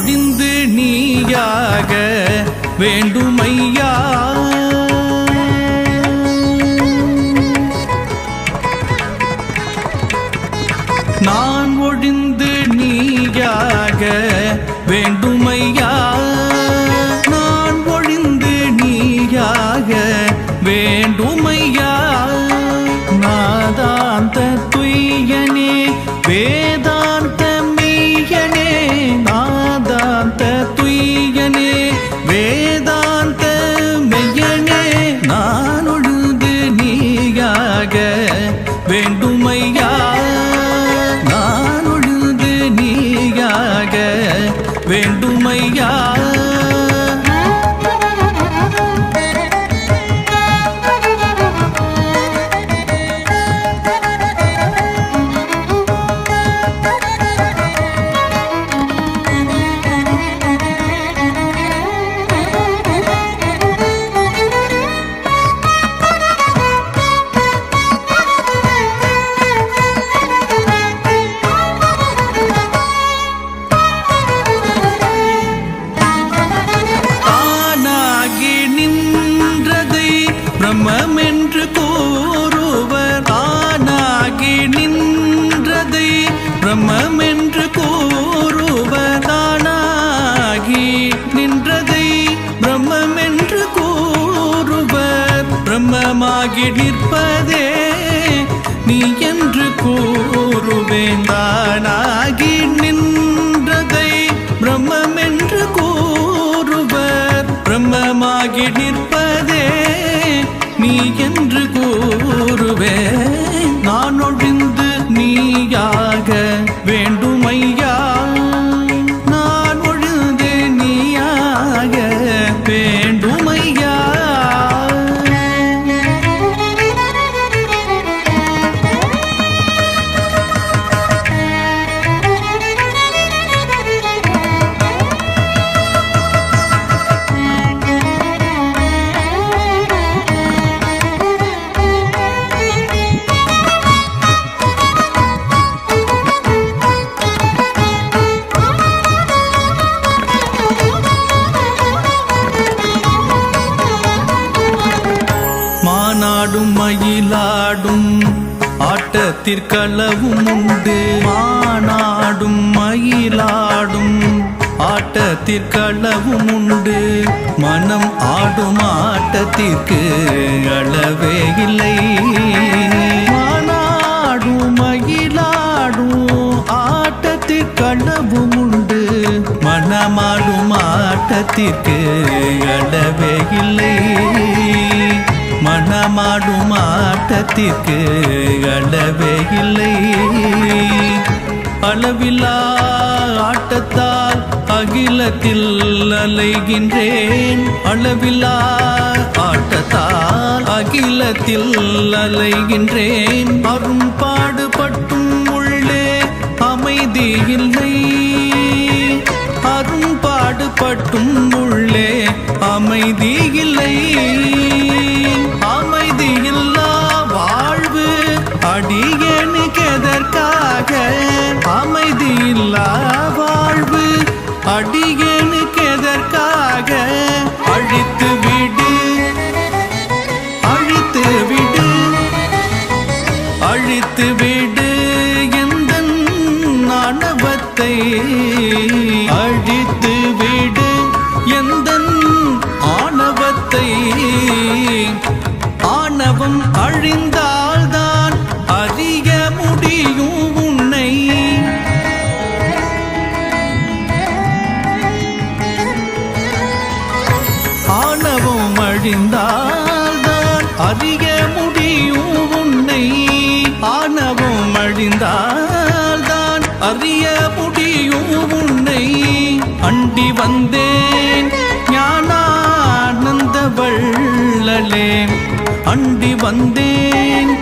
பொழிந்து நீயாக வேண்டுமையா? நான் ஒழிந்து நீயாக வேண்டும் பிரம்மம் என்று கூறுவர். தானாகி நின்றதை பிரம்மம் என்று கூறுவர். தானாகி நின்றதை பிரம்மம் என்று கூறுவர். பிரம்மமாகி நிற்பதே நீ என்று கூறுவேன். தானா என்று கூறுவே மானாடும் மயிலாடும் ஆட்டத்திற்களவும் உண்டு. மானாடும் மயிலாடும் ஆட்டத்திற்களவும் உண்டு. மனம் ஆடும் ஆட்டத்திற்கு அளவே இல்லை. மானாடும் மயிலாடும் ஆட்டத்திற்களவும் உண்டு. மனமாடும் ஆட்டத்திற்கு அளவே இல்லை. மனமாடும் ஆட்டத்திற்கு அளவே இல்லை. அளவில்லா ஆட்டத்தால் அகிலத்தில் அலைகின்றேன். அளவில்லா ஆட்டத்தால் அகிலத்தில் அலைகின்றேன். அரும் பாடுபட்டும் உள்ளே அமைதி இல்லை. அரும் பாடுபட்டும் உள்ளே அமைதி இல்லை. அடியனுக்கு அமைதியில்லா வாழ்வு அடியனுக்கு எதற்காக அழித்து விடு. அழித்து விடு. அழித்து விடு. எந்த நாணவத்தை அழித்து விடு. எந்த ஆணவத்தை ஆணவம் அழிந்தால்தான் அழிந்தால்தான் அறிய முடியும் உன்னை. ஆணவம் அழிந்தால்தான் அறிய முடியும் உன்னை. அண்டி வந்தேன் ஞானானந்த வள்ளலே. அண்டி வந்தேன் அண்டி வந்தேன்